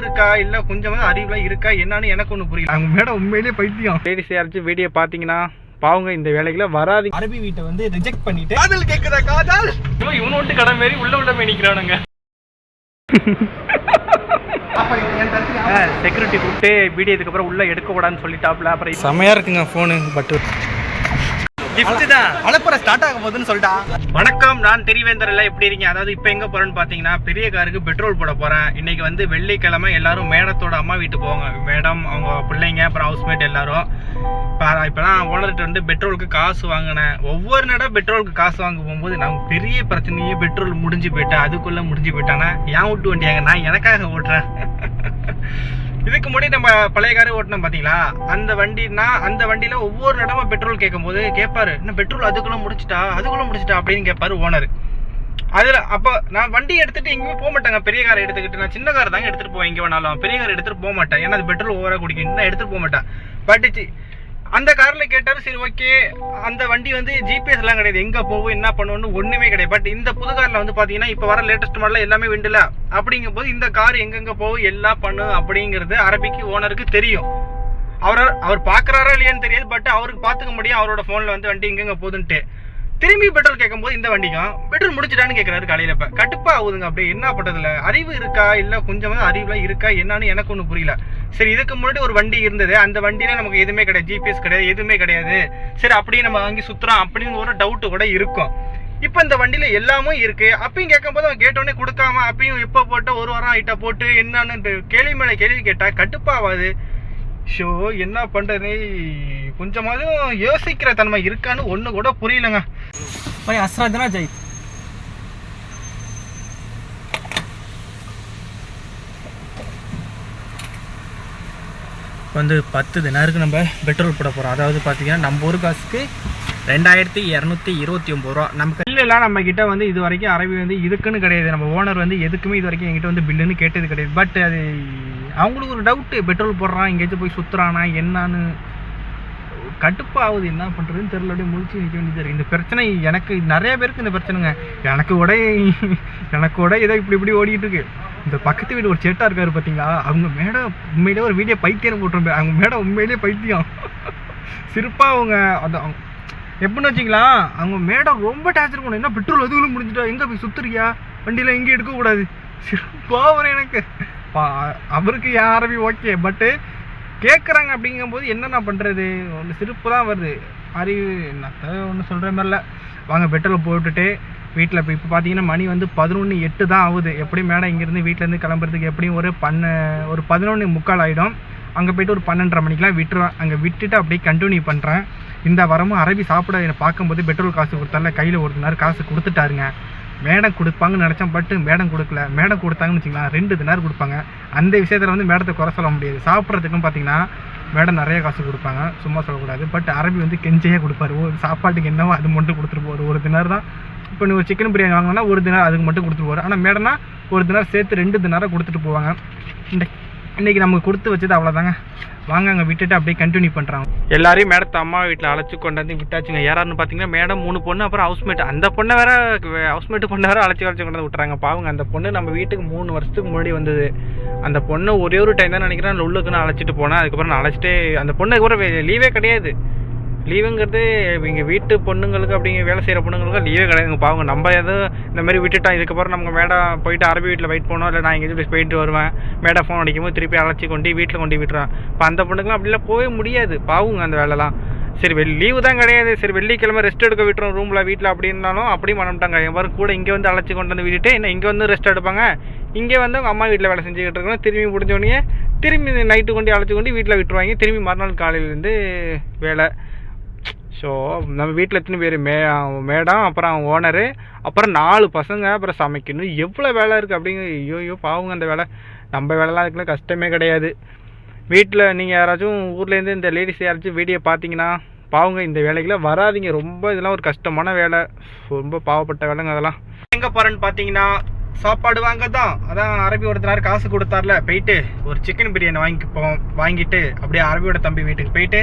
இருக்கா? இல்ல கொஞ்சமாவது அறிவுலாம் இருக்கா? என்னன்னு எனக்கு ஒண்ணு புரியல. அவங்க மேடம் உண்மையிலேயே பைத்தியம். லேடிஸ் யாராச்சும் வீடியோ பாத்தீங்கன்னா பாவங்க இந்த வேலைக்குள்ள வராதீங்க அரபி வீட்டை வந்து ரிஜெக்ட் பண்ணிட்டு காதல் கேக்குதா காதல்? இவன் ஒட்டு கடை மாரி உள்ள உள்ள போய் நிக்கிறானுங்க. செக்யூரிட்டி கூப்பிட்டு வீடியோ இதுக்கப்புறம் உள்ள எடுக்க கூடாதுன்னு சொல்லிட்டாப்ல அப்புறம் செமையா இருக்குங்க போனு பட் அனுப்புற ஸ்டார்ட் ஆக போகுதுன்னு சொல்லிட்டா. வணக்கம் நான் தெரிவேந்தர் எல்லாம் எப்படி இருக்கீங்க? அதாவது இப்போ எங்க போறேன்னு பாத்தீங்கன்னா பெரிய காருக்கு பெட்ரோல் போட போறேன். இன்னைக்கு வந்து வெள்ளிக்கிழமை எல்லாரும் மேடத்தோட அம்மா வீட்டு போவாங்க. மேடம் அவங்க பிள்ளைங்க அப்புறம் ஹவுஸ்மேட் எல்லாரும். இப்போ இப்போலாம் ஓனர்கிட்ட வந்து பெட்ரோலுக்கு காசு வாங்கினேன். ஒவ்வொரு நடம் பெட்ரோலுக்கு காசு வாங்க போகும்போது நம்ம பெரிய பிரச்சனையே பெட்ரோல் முடிஞ்சு போயிட்டேன். அதுக்குள்ள முடிஞ்சு போயிட்டானா. ஏன் விட்டு வண்டியாங்க? நான் எனக்காக ஓட்டுறேன். இதுக்கு முன்னாடி நம்ம பழைய காரை ஓட்டினோம் பாத்தீங்களா? அந்த வண்டினா அந்த வண்டியில ஒவ்வொரு இடமா பெட்ரோல் கேட்கும் போது கேட்பாரு இன்னும் பெட்ரோல் அதுக்குள்ள முடிச்சிட்டா? அதுக்குள்ள முடிச்சிட்டா? அப்படின்னு கேட்பாரு ஓனர் அதுல அப்போ நான் வண்டி எடுத்துட்டு எங்கேயுமே போக மாட்டேங்க. பெரிய காரை எடுத்துக்கிட்டு நான் சின்ன கார் தாங்க எடுத்துட்டு போவேன் எங்க வேணாலும். பெரிய கார் எடுத்துட்டு போக மாட்டேன். ஏன்னா அது பெட்ரோல் ஓவரா குடிக்கும். நான் எடுத்துட்டு போக மாட்டேன். பட் அந்த காரில் கேட்டாலும் சரி ஓகே அந்த வண்டி வந்து ஜிபிஎஸ் எல்லாம் கிடையாது. எங்கே போகும் என்ன பண்ணுவோம்னு ஒன்றுமே கிடையாது. பட் இந்த புது காரில் வந்து பார்த்தீங்கன்னா இப்போ வர லேட்டஸ்ட் மாடல் எல்லாமே விண்டுல அப்படிங்கும் போது இந்த கார் எங்கெங்கே போகும் எல்லாம் பண்ணு அப்படிங்கிறது அரபிக்கு ஓனருக்கு தெரியும். அவர் அவர் பார்க்குறாரா இல்லையான்னு தெரியாது பட் அவருக்கு பார்த்துக்க முடியும் அவரோட ஃபோனில் வந்து வண்டி எங்கெங்கே போகுதுன்ட்டு. திரும்பி பெட்ரோல் கேட்கும்போது இந்த வண்டிக்கும் பெட்ரோல் முடிச்சிட்டான்னு கேட்கறாரு காலையில் இப்ப. கட்டுப்பா ஆகுதுங்க அப்படியே. என்ன பண்றதுல? அறிவு இருக்கா? இல்ல கொஞ்சமா அறிவுலாம் இருக்கா? என்னன்னு எனக்கு ஒன்றும் புரியல. சரி இதுக்கு முன்னாடி ஒரு வண்டி இருந்தது. அந்த வண்டியில நமக்கு எதுவுமே கிடையாது. ஜிபிஎஸ் கிடையாது எதுவுமே கிடையாது. சரி அப்படியே நம்ம வாங்கி சுத்துறோம் அப்படின்னு ஒரு டவுட் கூட இருக்கும். இப்போ இந்த வண்டியில எல்லாமும் இருக்கு. அப்பயும் கேட்கும்போது அவன் கேட்டோடனே கொடுக்காம அப்பயும் இப்போ போட்டு ஒரு வாரம் ஆயிட்டா போட்டு என்னன்னு கேள்வி மேல கேள்வி கேட்டா கட்டுப்பாவாது ஷோ என்ன பண்ணுறது கொஞ்சமாவது யோசிக்கிற தன்மை இருக்கான்னு ஒன்று கூட புரியலங்க. பை அஸ்ராத்னா ஜெய் வந்து பத்து தினருக்கு நம்ம பெட்ரோல் போட போகிறோம் அதாவது பார்த்தீங்கன்னா நம்ம ஒரு காசுக்கு ரெண்டாயிரத்தி இரநூத்தி இருபத்தி ஒம்பது ரூபா. நம்ம பில்லுலாம் நம்ம கிட்ட வந்து இது வரைக்கும் அரபி வந்து இதுக்குன்னு கிடையாது. நம்ம ஓனர் வந்து எதுக்குமே இது வரைக்கும் என்கிட்ட வந்து பில்லுன்னு கேட்டது கிடையாது. பட் அது அவங்களுக்கு ஒரு டவுட்டு பெட்ரோல் போடுறான் எங்கேயாச்சும் போய் சுற்றுறானா என்னான்னு. கட்டுப்பாகுது என்ன பண்ணுறதுன்னு தெரியல அப்படியே முழிச்சு நிற்க வேண்டியது இந்த பிரச்சனை எனக்கு நிறைய பேருக்கு இந்த பிரச்சனைங்க. எனக்கு கூட எனக்கு கூட ஏதோ இப்படி இப்படி ஓடிட்டு இருக்கு. இந்த பக்கத்து வீடு ஒரு சேட்டா இருக்காரு பார்த்தீங்களா அவங்க மேடம் உண்மையிலே ஒரு வீடியோ பைத்தியம் போட்டிருப்பேன். அவங்க மேடம் உண்மையிலேயே பைத்தியம். சிறப்பாக அவங்க அந்த எப்படின்னு வச்சிங்களா அவங்க மேடம் ரொம்ப டேச்சர் பண்ணணும் என்ன பெட்ரோல் அதுகளும் முடிஞ்சிட்டா? எங்கே போய் சுற்றுறியா வண்டியில் எங்கேயும் எடுக்கக்கூடாது. சிறப்பாக வரும் எனக்கு. அவருக்கு யாரவி ஓகே பட்டு கேட்குறாங்க அப்படிங்கும்போது என்னென்ன பண்ணுறது ஒன்று சிரிப்பு தான் வருது. அறிவு என்னத்த ஒன்றும் சொல்கிற மாதிரில வாங்க பெட்ரோல் போட்டுட்டு வீட்டில் இப்போ இப்போ பார்த்தீங்கன்னா மணி வந்து பதினொன்று எட்டு தான் ஆகுது. எப்படியும் மேடம் இங்கேருந்து வீட்டிலேருந்து கிளம்புறதுக்கு எப்படியும் ஒரு பன்ன ஒரு பதினொன்று முக்கால் ஆகிடும் அங்கே போயிட்டு ஒரு பன்னெண்டரை மணிக்கெலாம் விட்டுருவேன் அங்கே விட்டுட்டு அப்படியே கண்டினியூ பண்ணுறேன் இந்த வரமும் அரபி சாப்பிட என்னை பார்க்கும்போது பெட்ரோல் காசு கொடுத்தால கையில் ஒரு நேரம் காசு கொடுத்துட்டாருங்க. மேடம் கொடுப்பாங்கன்னு நினச்சேன் பட்டு மேடம் கொடுக்கல. மேடம் கொடுத்தாங்கன்னு வச்சுக்கலாம் ரெண்டு தினார் கொடுப்பாங்க. அந்த விஷயத்தில் வந்து மேடத்தை குறை சொல்ல முடியாது. சாப்பிட்றதுக்கும் பார்த்தீங்கன்னா மேடம் நிறைய காசு கொடுப்பாங்க. சும்மா சொல்லக்கூடாது. பட் அரபி வந்து கெஞ்சையாக கொடுப்பாரு. ஒரு சாப்பாட்டுக்கு என்னவோ அது மட்டும் கொடுத்துட்டு போவார் ஒரு தினார் தான். இப்போ நீ ஒரு சிக்கன் பிரியாணி வாங்கினா ஒரு தினார் அதுக்கு மட்டும் கொடுத்துட்டு போவார் ஆனால் மேடம்னா ஒரு தினார் சேர்த்து ரெண்டு தினாராக கொடுத்துட்டு போவாங்க. இன்றைக்கு இன்னைக்கு நமக்கு கொடுத்து வச்சது அவ்வளோதாங்க வாங்க அங்கே விட்டுட்டு அப்படியே கண்டினியூ பண்ணுறாங்க எல்லாரையும் மேடத்தை அம்மா வீட்டில் அழைச்சி கொண்டு வந்து விட்டாச்சுங்க. யாராருன்னு பார்த்தீங்கன்னா மேடம் மூணு பொண்ணு அப்புறம் ஹவுஸ்மேட் அந்த பொண்ணை வேற ஹவுஸ்மேட் பொண்ணை வேற அழைச்சி அழைச்சி கொண்டு விட்டுறாங்க. பாவங்க அந்த பொண்ணு நம்ம வீட்டுக்கு மூணு வருஷத்துக்கு முன்னாடி வந்தது. அந்த பொண்ணு ஒரே ஒரு டைம் தான் நினைக்கிறேன் உள்ளுக்குன்னு அழைச்சிட்டு போனேன் அதுக்கப்புறம் நான் அழைச்சிட்டு அந்த பொண்ணுக்கு அப்புறம் லீவே கிடையாது. லீவுங்கிறது இங்கே வீட்டு பொண்ணுங்களுக்கு அப்படிங்க வேலை செய்கிற பொண்ணுங்களுக்கு லீவே கிடையாதுங்க பாவங்க நம்ம எதுவும் இந்த மாதிரி விட்டுட்டா இதுக்கப்புறம் நம்ம மேடம் போயிட்டு அரபி வீட்டில் வெயிட் பண்ணோம் இல்லை நான் எங்கேயும் போயிட்டு வருவேன். மேடம் ஃபோன் அடிக்கும்போது திருப்பி அழைச்சி கொண்டு வீட்டில் கொண்டு விட்டுறேன் இப்போ அந்த பொண்ணுக்குலாம் அப்படிலாம் போகவே முடியாது. பாவுங்க அந்த வேலைலாம். சரி வெள்ளி லீவு தான் கிடையாது. சரி வெள்ளிக்கிழமை ரெஸ்ட் எடுக்க விட்டுரும் ரூமில் வீட்டில் அப்படின்னாலும் அப்படியும் பண்ணமாட்டாங்க எவரும் கூட இங்கே வந்து அழைச்சி கொண்டு வந்து விட்டுட்டு என்ன இங்கே வந்து ரெஸ்ட் எடுப்பாங்க? இங்கே வந்து அவங்க அம்மா வீட்டில் வேலை செஞ்சுக்கிட்டு இருக்கணும் திரும்பி முடிஞ்சோடனே திரும்பி நைட்டு கொண்டு அழைச்சி கொண்டு வீட்டில் விட்டுருவாங்க. திரும்பி மறுநாள் காலையிலேருந்து வேலை. ஸோ நம்ம வீட்டில் எத்தனை பேர்? மே மேடம் அப்புறம் ஓனரு அப்புறம் நாலு பசங்க அப்புறம் சமைக்கணும். எவ்வளோ வேலை இருக்குது அப்படிங்க ஐயோ ஐயோ பாவங்க அந்த வேலை. நம்ம வேலைலாம் அதுக்குலாம் கஷ்டமே கிடையாது. வீட்டில் நீங்கள் யாராச்சும் ஊர்லேருந்து இந்த லேடிஸ் யாராச்சும் வீடியோ பார்த்தீங்கன்னா பாவங்க இந்த வேலைக்குலாம் வராதீங்க. ரொம்ப இதெல்லாம் ஒரு கஷ்டமான வேலை. ரொம்ப பாவப்பட்ட வேலைங்க அதெல்லாம். எங்கே போகிறேன்னு பார்த்தீங்கன்னா சாப்பாடு வாங்க தான் அதான் அரபி ஒருத்தனார் காசு கொடுத்தார்ல போயிட்டு ஒரு சிக்கன் பிரியாணி வாங்கிப்போம். வாங்கிட்டு அப்படியே அரபியோட தம்பி வீட்டுக்கு போயிட்டு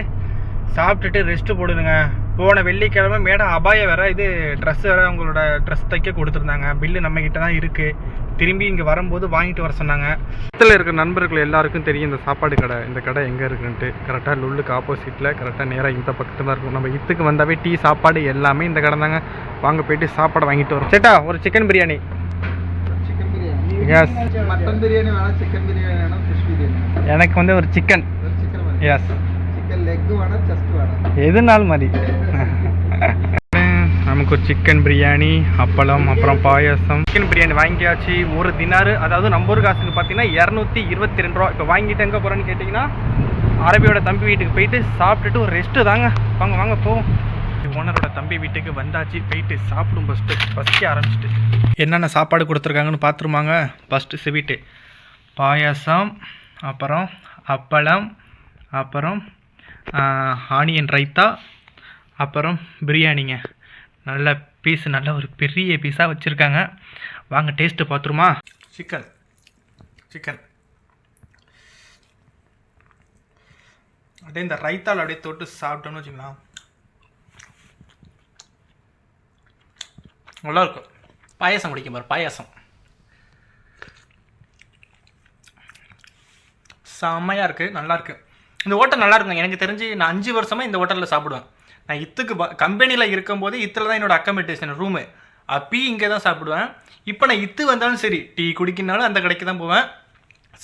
சாப்பிட்டுட்டு ரெஸ்ட்டு போடுதுங்க. போன வெள்ளிக்கிழமை மேடம் அபாய வேற இது ட்ரெஸ் வேற அவங்களோட ட்ரெஸ் தைக்க கொடுத்துருந்தாங்க. பில்லு நம்ம நம்மக்கிட்ட தான் இருக்குது திரும்பி இங்கே வரும்போது வாங்கிட்டு வர சொன்னாங்க. இடத்துல இருக்கிற நண்பர்கள் எல்லாருக்கும் தெரியும் இந்த சாப்பாடு கடை இந்த கடை எங்கே இருக்குன்ட்டு. கரெக்டாக லுல்லுக்கு ஆப்போசிட்டில் கரெக்டாக நேராக இந்த பக்கத்தில் தான் இருக்கும். நம்ம இத்துக்கு வந்தாவே டீ சாப்பாடு எல்லாமே இந்த கடை தாங்க. வாங்க போயிட்டு சாப்பாடு வாங்கிட்டு வரோம். சேட்டா ஒரு சிக்கன் பிரியாணி எஸ் பிரியாணி வேணாம் சிக்கன் பிரியாணி வேணாம் பிரியாணி எனக்கு வந்து ஒரு சிக்கன் எஸ் எதுனாலும் மாதிரி நமக்கு ஒரு சிக்கன் பிரியாணி அப்பளம் அப்புறம் பாயாசம். சிக்கன் பிரியாணி வாங்கியாச்சு. ஒரு தினாறு அதாவது நம்ம ஒரு காசுக்கு பார்த்தீங்கன்னா இரநூத்தி இருபத்தி ரெண்டு ரூபா. இப்போ வாங்கிட்டு எங்கே போகிறேன்னு கேட்டிங்கன்னா அரபியோட தம்பி வீட்டுக்கு போயிட்டு சாப்பிட்டுட்டு ஒரு ரெஸ்ட்டு தாங்க. வாங்க வாங்க போவோம். ஓனரோட தம்பி வீட்டுக்கு வந்தாச்சு. போயிட்டு சாப்பிடும் ஃபஸ்ட்டு ஃபஸ்ட்டே ஆரம்பிச்சிட்டு. என்னென்ன சாப்பாடு கொடுத்துருக்காங்கன்னு பார்த்துருமாங்க ஃபஸ்ட்டு ஸ்வீட்டு பாயாசம் அப்புறம் அப்பளம் அப்புறம் ஆனியன் ரைத்தா அப்புறம் பிரியாணிங்க. நல்ல பீஸ் நல்ல ஒரு பெரிய பீஸாக வச்சுருக்காங்க. வாங்க டேஸ்ட்டு பார்த்துருமா சிக்கன் சிக்கன் அப்படியே இந்த ரைத்தால் அப்படியே தொட்டு சாப்பிட்டோம்னு வச்சுக்கலாம். நல்லாயிருக்கும் பாயாசம் குடிக்கும் பாரு பாயாசம். செம்மையாக இருக்குது நல்லாயிருக்கு இந்த ஹோட்டல் நல்லா இருக்கும் எனக்கு தெரிஞ்சு நான் அஞ்சு வருஷமாக இந்த ஹோட்டலில் சாப்பிடுவேன். நான் இத்துக்கு கம்பெனியில் இருக்கும்போது இத்தில் தான் என்னோட அக்கமெண்டேஷன் ரூமு அப்பி இங்கே தான் சாப்பிடுவேன். இப்போ நான் இத்து வந்தாலும் சரி டீ குடிக்கினாலும் அந்த கடைக்கு தான் போவேன்.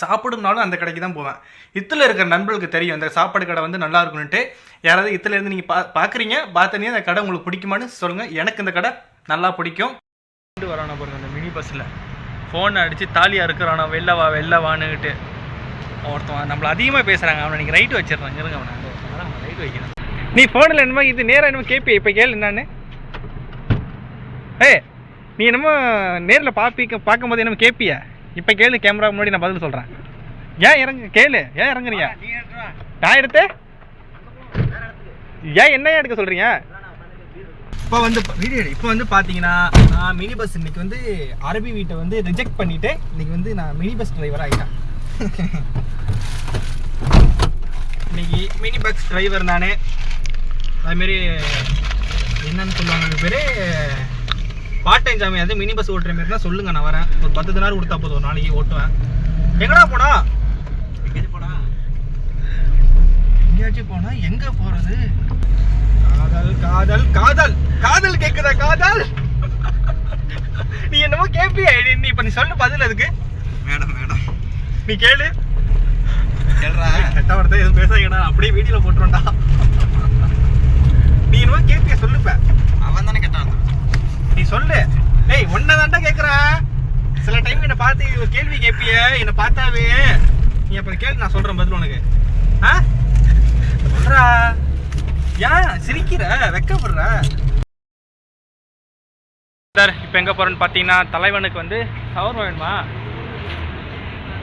சாப்பிடும்னாலும் அந்த கடைக்கு தான் போவேன். இத்தில் இருக்கிற நண்பர்களுக்கு தெரியும் அந்த சாப்பாடு கடை வந்து நல்லா இருக்குன்ட்டு யாராவது இத்துலேருந்து நீங்கள் பா பார்க்குறீங்க பார்த்தனே அந்த கடை உங்களுக்கு பிடிக்குமான்னு சொல்லுங்கள் எனக்கு இந்த கடை நல்லா பிடிக்கும். வரானா பாருங்க அந்த மினி பஸ்ஸில் ஃபோன் அடித்து தாலியாக இருக்கிறானா வெளில வா வெளில வான்னுக்கிட்டு ஒருத்தன் நம்மள அதிகமாக பேசுகிறாங்க அவனை நீங்கள் ரைட்டு வச்சிடுறாங்க இருங்க அவனை. ரைட்டு வைக்கிறேன் நீ ஃபோனில் என்னமோ இது நேராக என்னமோ கேட்பி இப்போ கேளு என்னான்னு. ஏய் நீ என்னமோ நேரில் பார்ப்பிக்க பார்க்கும்போது என்னமோ கேட்பிய இப்போ கேளு கேமரா முன்னாடி நான் பதில் சொல்கிறேன் ஏன் இறங்கு கேளு. ஏன் இறங்குறீங்க? நான் எடுத்து? ஏன் என்ன எடுக்க சொல்கிறீங்க இப்போ வந்து வீடியோ இப்போ வந்து பார்த்தீங்கன்னா நான் மினி பஸ் இன்னைக்கு வந்து அரபி வீட்டை வந்து ரிஜெக்ட் பண்ணிட்டு இன்னைக்கு வந்து நான் மினி பஸ் டிரைவர் ஆகிட்டேன் இன்னைக்கு மினி பஸ் டிரைவர் நான். அதுமாரி என்னன்னு சொல்லுவாங்க பேர் பார்ட் டைம் ஜாமி அது மினி பஸ் ஓட்டுற மாதிரி தான் சொல்லுங்க நான் வரேன். ஒரு பத்து தினார் கொடுத்தா போதும் ஒரு நாளைக்கு ஓட்டுவேன். எங்கடா போனா? போனா எங்கேயாச்சும் போனா எங்க போறது? காதல் காதல் காதல். காதல் கேக்குதா காதல்? நீ என்னமோ கேப்பிய? நீ இப்ப நீ சொல்லு பதில் அதுக்கு. மேடம் மேடம் நீ கேளு. கேள்றா கெட்ட வார்த்தை எதுவும் பேசாதீங்கடா. அப்படியே வீடியோல போட்டுருண்டா நீ என்னமோ கேப்பிய சொல்லுப்ப. அவன் தானே கேட்டான் நீ சொல்லு. டேய் ஒன்ன தான்டா கேக்குறேன் சில டைம் என்ன பார்த்து கேள்வி கேப்பிய. என்ன பார்த்தாவே. நீ அப்ப கேள்வி நான் சொல்றேன் பதில் உனக்கு. ஆ? சொல்றா. ஏன் சிரிக்கிற. வெக்கப்படுற. சார் இப்போ எங்கே போகிறோன்னு பார்த்தீங்கன்னா தலைவனுக்கு வந்து சவர்மா வேணுமா?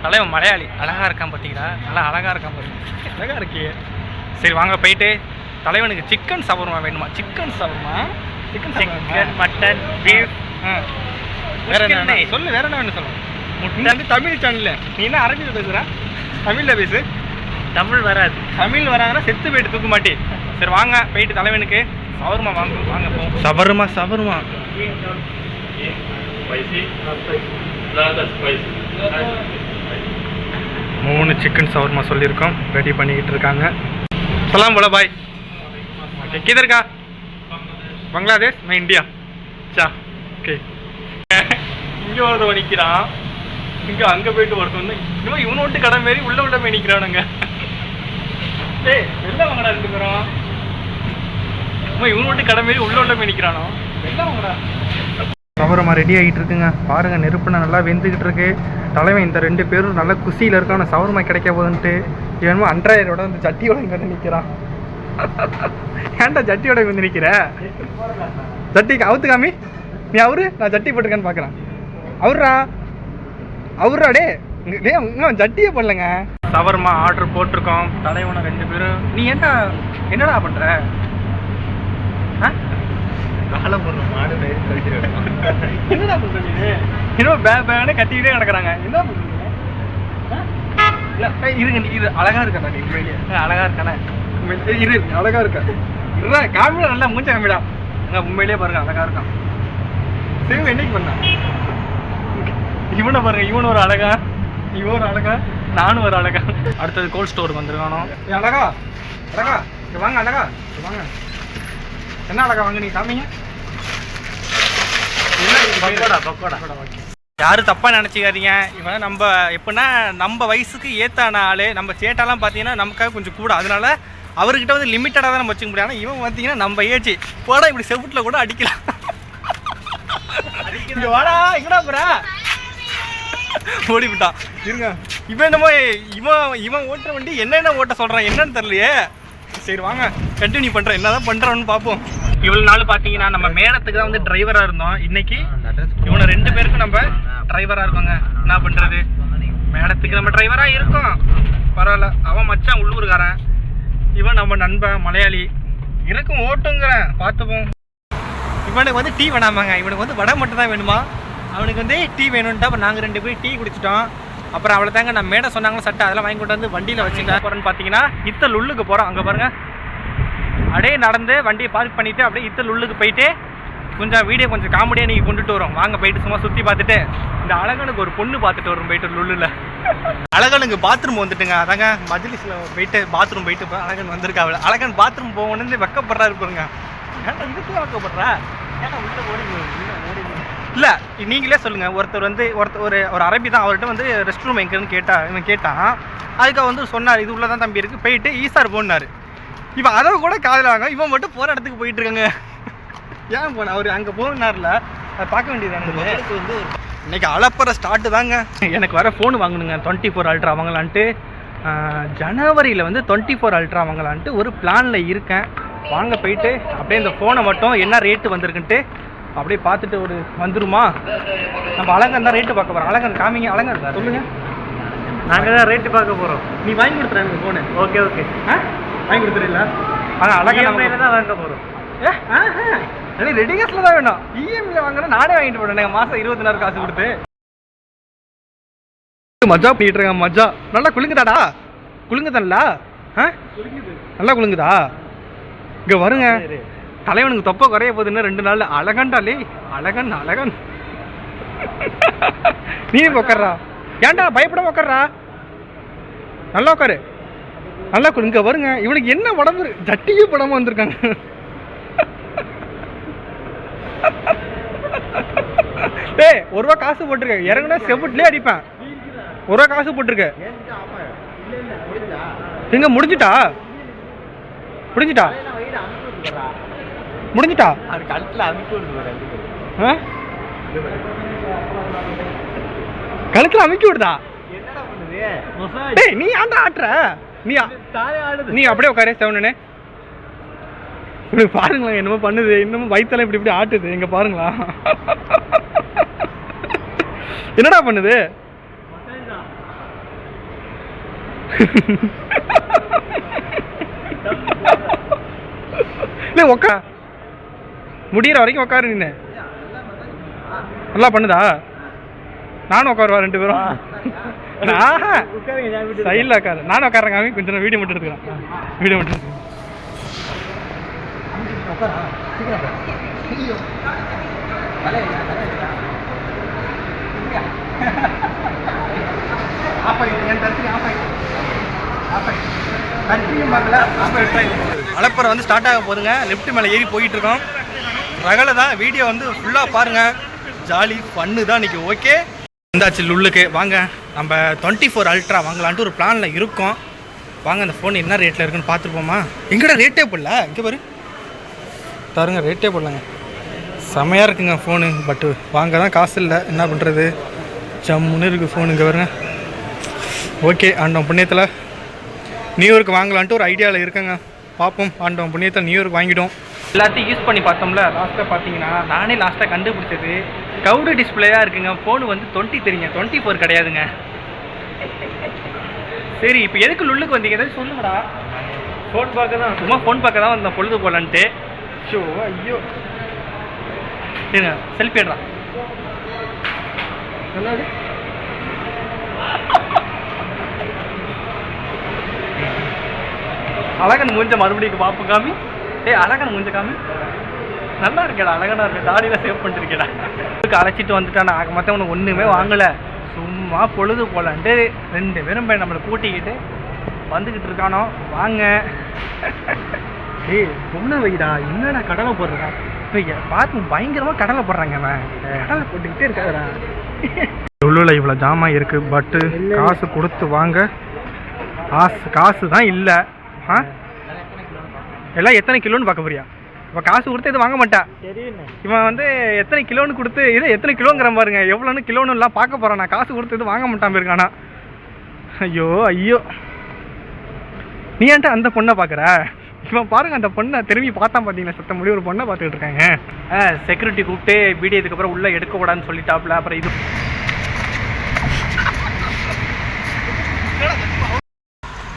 தலைவன் மலையாளி. அழகா இருக்கான் பார்த்தீங்களா நல்லா அழகா இருக்கான் பாருங்க அழகா இருக்கே. சரி வாங்க போயிட்டு தலைவனுக்கு சிக்கன் சவர்மா வேணுமா? Chicken shawarma chicken chicken mutton beef வேற என்ன வேணும்? சொல்லு வேற என்ன வேணும் சொல்லு. நீ வந்து தமிழ் சேனல்ல நீ என்ன அரபியில் பேசுற? தமிழ்ல பேசு. தமிழ் வராது. தமிழ் வராதுன்னா செத்து போயிட்டு தூக்க மாட்டே. சரி வாங்க போயிட்டு தலைவனுக்கு. சவர்மா வாங்க வாங்க போவோம் சவர்மா சவர்மா. மூணு சிக்கன் சவர்மா சொல்லியிருக்கோம். ரெடி பண்ணிக்கிட்டு இருக்காங்க. சலாம் போல பாய் ஓகே கிதர் பங்களாதேஷ்? நான் இந்தியா. சா ஓகே இங்கே ஒருத்தவன் நிற்கிறான் இங்கே அங்கே போயிட்டு ஒருத்தன் வந்து இன்னும் இவனு விட்டு கடை மாரி உள்ள உள்ள போய் நிற்கிறானுங்க டேய் வெளில வாங்கடா ரெண்டு பேரும். அம்மா இவனு விட்டு கடை மாரி உள்ள உள்ள போய் நிற்கிறானோ வெளில வாங்கடா. சவரமாக ரெடி ஆகிட்டு இருக்குங்க பாருங்க நெருப்புனா நல்லா வெந்துக்கிட்டு இருக்கு. தலைவன் இந்த ரெண்டு பேரும் நல்ல குசியில் இருக்கான சவரமா கிடைக்க போகுதுன்ட்டு. இவனுமோ அன்றாயரோட வந்து ஜட்டியோட இங்கே வந்து நிற்கிறான் ஏன்டா ஜட்டியோட இங்க வந்து நிற்கிற ஜட்டி அவுத்து காமி நீ அவரு நான் ஜட்டி போட்டிருக்கேன்னு பார்க்குறேன் அவர்ரா அவர்ரா டே இங்க- இன்னும் ஜட்டியே போடலங்க. சவர்மா ஆர்டர் போட்டிருக்கோம். தலைவனை ரெண்டு பேரும். நீ ஏன்டா என்னடா பண்ணுற காலை போடுற மாடு என்னடா பண்ற நீ இன்னும் பே பேனே கத்திக்கிட்டே கிடக்குறாங்க. என்ன பண்றீங்க ஆ? இல்ல இருங்க நீ இது அழகா இருக்கா நீ உண்மையிலேயே. ஏய், அழகா இருக்கானே? இரு அழகா இருக்க. இல்லை காமிடா நல்லா மூஞ்ச காமிடா. அங்கே உண்மையிலேயே பாருங்க அழகா இருக்கான். சிவம் என்னைக்கு பண்ணா இவனை பாருங்க இவன் ஒரு அழகா. இவன் ஒரு அழகா. நானும் ஒரு அழகா. அடுத்தது கோல்ட் ஸ்டோருக்கு வந்திருக்கானோ? அழகா அழகா. வாங்க அழகா. வாங்க. என்ன அழகா வாங்க நீங்க காமிங்க? பக்கோடா பக்கோடா யாரும் தப்பாக நினச்சிக்காதீங்க. இவன் நம்ம எப்படின்னா நம்ம வயசுக்கு ஏத்தான ஆள். நம்ம சேட்டாலாம் பார்த்தீங்கன்னா நமக்காக கொஞ்சம் கூட. அதனால அவர்கிட்ட வந்து லிமிட்டடாக தான் நம்ம வச்சுக்க முடியும். ஆனால் இவன் பார்த்தீங்கன்னா நம்ம ஏஜ் போடா இப்படி செவுட்டில் கூட அடிக்கலாம். இங்க வாடா எங்கடா போற? ஓடி விட்டான் இருங்க. இவன் என்னமோ இவன் இவன் ஓட்டுற வண்டி என்னென்ன ஓட்ட சொல்கிறான் என்னன்னு தெரியலையே. சரி வாங்க. கண்டினியூ பண்ணுறேன் என்னதான் பண்ணுறோன்னு பார்ப்போம். இவ்வளோ நாள் பார்த்தீங்கன்னா நம்ம மேடத்துக்கு தான் வந்து டிரைவராக இருந்தோம். இன்னைக்கு இவனை ரெண்டு பேருக்கும் நம்ம டிரைவராக இருக்கோங்க. என்ன பண்ணுறது மேடத்துக்கு நம்ம டிரைவராக இருக்கோம். பரவாயில்ல. அவன் மச்சான் உள்ளூர்காரன். இவன் நம்ம நண்பன் மலையாளி. எனக்கும் ஓட்டுங்கிறேன். பார்த்துப்போம். இவனுக்கு வந்து டீ வேணாமாங்க. இவனுக்கு வந்து வடை மட்டும் தான் வேணுமா? அவனுக்கு வந்து டீ வேணும்ட்டு அப்புறம் நாங்கள் ரெண்டு பேரும் டீ குடிச்சிட்டோம். அப்புறம் அவ்வளோ தாங்க நம்ம மேடை சொன்னாங்க சட்டை அதெல்லாம் வாங்கி கொண்டு வந்து வண்டியில் வச்சுட்டேன் போகிறேன்னு பார்த்தீங்கன்னா இத்தல் உள்ளுக்கு போகிறோம் அங்கே பாருங்க. அப்படியே நடந்து வண்டியை பார்க் பண்ணிட்டு அப்படியே இத்தல் உள்ளுக்கு போயிட்டு கொஞ்சம் வீடியோ கொஞ்சம் காமெடியாக நீங்கள் கொண்டுட்டு வரோம். வாங்க போயிட்டு சும்மா சுற்றி பார்த்துட்டு இந்த அழகனுக்கு ஒரு பொண்ணு பார்த்துட்டு வரும் போயிட்டு லுல்லுல அழகனுக்கு பாத்ரூம் வந்துட்டுங்க. அதாங்க மஜ்லிஸில் போயிட்டு பாத்ரூம் போயிட்டு அழகன் வந்திருக்கா அழகன் பாத்ரூம் போகணுன்னு வெக்கப்படுறாரு பாருங்க. ஏன்னா இதுக்கு வெக்கப்படுறா? ஏன்னா உள்ள ஓடிங்க? இல்லை நீங்களே சொல்லுங்கள் ஒருத்தர் வந்து ஒருத்தர் ஒரு ஒரு அரபி தான் அவர்கிட்ட வந்து ரெஸ்ட் ரூம் எங்கேன்னு கேட்டா இவன் கேட்டான். அதுக்கு அவர் வந்து சொன்னார் இது உள்ள தான் தம்பி இருக்குது போயிட்டு ஈசார் போனார். இவன் அதை கூட காதில் வாங்க இவன் மட்டும் போகிற இடத்துக்கு போயிட்டு இருக்காங்க. ஏன் போன? அவர் அங்கே போனார்ல. அதை பார்க்க வேண்டியது மக்களுக்கு வந்து இன்னைக்கு அளப்புற ஸ்டார்ட் தாங்க. எனக்கு வர ஃபோன் வாங்கணுங்க டுவெண்ட்டி ஃபோர் அல்ட்ரா வாங்கலான்ட்டு ஜனவரியில் வந்து டுவெண்ட்டி ஃபோர் அல்ட்ரா வாங்கலான்ட்டு ஒரு பிளானில் இருக்கேன். வாங்க போயிட்டு அப்படியே இந்த ஃபோனை மட்டும் என்ன ரேட்டு வந்திருக்குன்ட்டு அப்படியே பார்த்துட்டு ஒரு வந்துருமா? நம்ம அழகன் தான் ரேட்டு பார்க்க போகிறோம் அழகன் காமிங்க அழகன் சொல்லுங்க. நாங்கள் தான் ரேட்டு பார்க்க போகிறோம் நீ வாங்கி கொடுத்துறேன் எனக்கு ஃபோனு ஓகே ஓகே ஆ? வாங்கி கொடுத்துறீங்களா ஆனால் அழகன் இஎம்ஐல நமக்கு- தான் வாங்க போகிறோம் ஏ. எனக்கு ரெடி கேஸ்ல தான் வேணும். இஎம்ஐல வாங்கினா நானே வாங்கிட்டு போறேன் மாசம் இருபத்தி நாலு காசு கொடுத்து. மஜா பண்ணிட்டு இருக்கேன் மஜா. நல்லா குலுங்குதாடா? குலுங்குதல்ல ஆ? நல்லா குலுங்குதா? இங்க வருங்க. தலைவனுக்கு தொப்பை குறைய போகுதுன்னு ரெண்டு நாள் அழகன்டாலே அழகன் அழகன். நீ உட்கார்றா ஏன்டா பயப்படாம உட்கார்றா நல்லா உட்காரு நல்லா குலுங்க வருங்க. இவனுக்கு என்ன உடம்பு? இருக்கு? ஜட்டியே படாம வந்திருக்காங்க. டேய் ஒரு ரூபா காசு போட்டிருக்க. இறங்குனா செவுட்லயே அடிப்பேன். ஒரு ரூபா காசு போட்டிருக்க. எங்க முடிஞ்சிட்டா? முடிஞ்சிட்டா? முடிஞ்சிட்டா? அது கழுத்தில் அமுக்கி? கழுத்துல அமுக்கி விடுதா? என்னடா பண்ணுது? டேய் நீ ஆண்டா ஆட்டுற? நீ நீ அப்படியே உட்காரு செவனே உனக்கு பாருங்களேன் என்னமோ பண்ணுது. இன்னமும் வயித்தெல்லாம் இப்படி இப்படி ஆட்டுது. எங்க பாருங்களா? என்னடா பண்ணுது? இல்லை உக்கா முடியிற வரைக்கும் உட்காரு நின்று நல்லா பண்ணுதா? நானும் உட்காருவா ரெண்டு பேரும்? ஆஹா சைடில் உட்காரு நானும் உட்காரங்க காமி. கொஞ்சம் வீடியோ மட்டும் எடுத்துக்கிறேன். வீடியோ மட்டும் எடுத்துக்கிறேன். மலைப்புறம் வந்து ஸ்டார்ட் ஆக போதுங்க லெஃப்ட் மேலே ஏறி போயிட்டு இருக்கோம். ரகலை தான் வீடியோ வந்து ஃபுல்லாக பாருங்கள் ஜாலி ஃபன்னு தான் இன்றைக்கி ஓகே வந்தாச்சு லுல்லுக்கு. வாங்க நம்ம டுவெண்ட்டி ஃபோர் அல்ட்ரா வாங்கலான்ட்டு ஒரு பிளானில் இருக்கோம். வாங்க அந்த ஃபோன் என்ன ரேட்டில் இருக்குன்னு பார்த்துருப்போமா எங்கடா ரேட்டே போடல இங்கே பாரு. தருங்க ரேட்டே போடலங்க செமையாக இருக்குங்க ஃபோனு பட்டு வாங்க தான் காசு இல்லை. என்ன பண்ணுறது ஜம்முன்னு இருக்குது ஃபோனு இங்கே பாருங்க. ஓகே ஆண்டவன் புண்ணியத்தில். நியூ இயர்க்கு வாங்கலான்ட்டு ஒரு ஐடியாவில் இருக்கேங்க. பார்ப்போம் ஆண்டவன் புண்ணியத்தில் நியூ இயர்க்கு வாங்கிட்டோம். எல்லாத்தையும் யூஸ் பண்ணி பார்த்தோம்ல லாஸ்ட்டாக பார்த்தீங்கன்னா நானே லாஸ்ட்டாக கண்டுபிடிச்சது கவுடு டிஸ்பிளேயாக இருக்குங்க. ஃபோனு வந்து டுவெண்ட்டி தெரியுங்க. டுவெண்ட்டி ஃபோர் கிடையாதுங்க. சரி இப்போ எதுக்கு லுல்லுக்கு வந்தீங்க? ஏதாவது சொல்லுங்கடா. ஃபோன் பார்க்க தான் சும்மா ஃபோன் பார்க்க தான் வந்தேன் பொழுது போலன்ட்டு ஷோ ஐயோ. இருங்க செல்ஃபி எடுறான் அழகன் மூஞ்ச மறுபடியும் பாப்பு காமி. ஏய் அழகன் காமி நல்லா இருக்கேடா அழகனா இருக்கு. தாடியில சேவ் பண்ணிருக்கேடா. அழைச்சிட்டு வந்துட்டானா? ஆக மொத்தம் உனக்கு ஒண்ணுமே வாங்கல. சும்மா பொழுது போலான்ட்டு ரெண்டு பேரும் போய் நம்மளை கூட்டிக்கிட்டு வந்துக்கிட்டு இருக்கானோ? வாங்க. ஏய் பொண்ணை வைடா. என்னடா கடலை போடுறா? இப்போ பார்த்து பயங்கரமா கடலை போடுறாங்க அவன் கடலை போட்டுக்கிட்டே இருக்காதுடா. உள்ளூரில் இவ்வளோ ஜாமான் இருக்கு. பட்டு காசு கொடுத்து வாங்க. காசு காசு தான் இல்லை. ஆ? எல்லாம் எத்தனை கிலோன்னு பார்க்க போறியா? இப்போ காசு கொடுத்து எதுவும் வாங்க மாட்டா. இவன் வந்து எத்தனை கிலோன்னு கொடுத்து இது எத்தனை கிலோங்கிற பாருங்க எவ்வளோன்னு கிலோன்னு எல்லாம் பார்க்க போறான். நான் காசு கொடுத்து எதுவும் வாங்க மாட்டான் போயிருக்கானா ஐயோ ஐயோ. நீ ஏன்ட்ட அந்த பொண்ணை பார்க்குற? இவன் பாருங்க அந்த பொண்ணை திரும்பி பார்த்தா பார்த்தீங்களா சத்த முடி ஒரு பொண்ணை பார்த்துக்கிட்டு இருக்காங்க. செக்யூரிட்டி கூப்பிட்டு வீடியோ இதுக்கப்புறம் உள்ளே எடுக்க கூடாதுன்னு சொல்லிட்டாப்ல அப்புறம் இது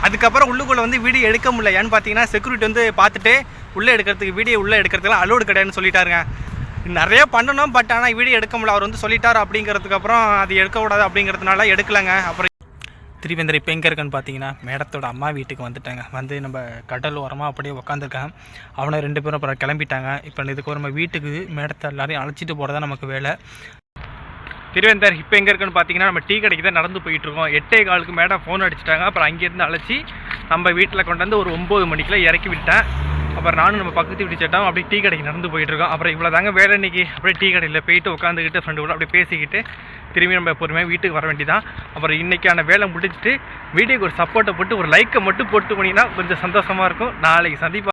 அதுக்கப்புறம் உள்ளுக்குள்ளே வந்து வீடியோ எடுக்க முடியல ஏன்னு பார்த்தீங்கன்னா செக்யூரிட்டி வந்து பார்த்துட்டு உள்ளே எடுக்கிறதுக்கு வீடியோ உள்ளே எடுக்கிறதுக்குலாம் அலோடு கிடையாதுன்னு சொல்லிட்டாருங்க. நிறைய பண்ணணும் பட் ஆனால் வீடியோ எடுக்க முடியல. அவர் வந்து சொல்லிட்டார் அப்படிங்கிறதுக்கு அப்புறம் அது எடுக்கக்கூடாது அப்படிங்கிறதுனால எடுக்கலைங்க. அப்புறம் திருவேந்தர் இப்போ எங்கே இருக்கேன்னு பார்த்தீங்கன்னா மேடத்தோட அம்மா வீட்டுக்கு வந்துட்டாங்க. வந்து நம்ம கடல் ஓரமாக அப்படியே உட்காந்துருக்காங்க அவனை ரெண்டு பேரும் அப்புறம் கிளம்பிட்டாங்க. இப்போ இதுக்கு நம்ம வீட்டுக்கு மேடத்தை எல்லாரையும் அழைச்சிட்டு போகிறதா நமக்கு வேலை. திருவேந்தர் இப்போ எங்கே இருக்குன்னு பார்த்தீங்கன்னா நம்ம டீ கடைக்கு தான் நடந்து போயிட்டுருக்கோம். எட்டே காலுக்கு மேடம் ஃபோன் அடிச்சிட்டாங்க. அப்புறம் அங்கேருந்து அழைச்சி நம்ம வீட்டில் கொண்டு வந்து ஒரு ஒம்பது மணிக்கெலாம் இறக்கி விட்டேன். அப்புறம் நானும் நம்ம பக்கத்து வீட்டு சேட்டம் அப்படியே டீ கடைக்கு நடந்து போயிட்டுருக்கோம். அப்புறம் இவ்வளோ தாங்க வேலை இன்னைக்கு. அப்படியே டீ கடையில் போயிட்டு உட்காந்துக்கிட்டு ஃப்ரெண்டு கூட அப்படியே பேசிக்கிட்டு திரும்பி நம்ம பொறுமையாக வீட்டுக்கு வர வேண்டியதான் அப்புறம் இன்றைக்கான வேலை முடிச்சுட்டு வீடியோக்கு ஒரு சப்போர்ட்டை போட்டு ஒரு லைக்கை மட்டும் போட்டு போனீங்கன்னா கொஞ்சம் சந்தோஷமாக இருக்கும். நாளைக்கு சந்திப்பா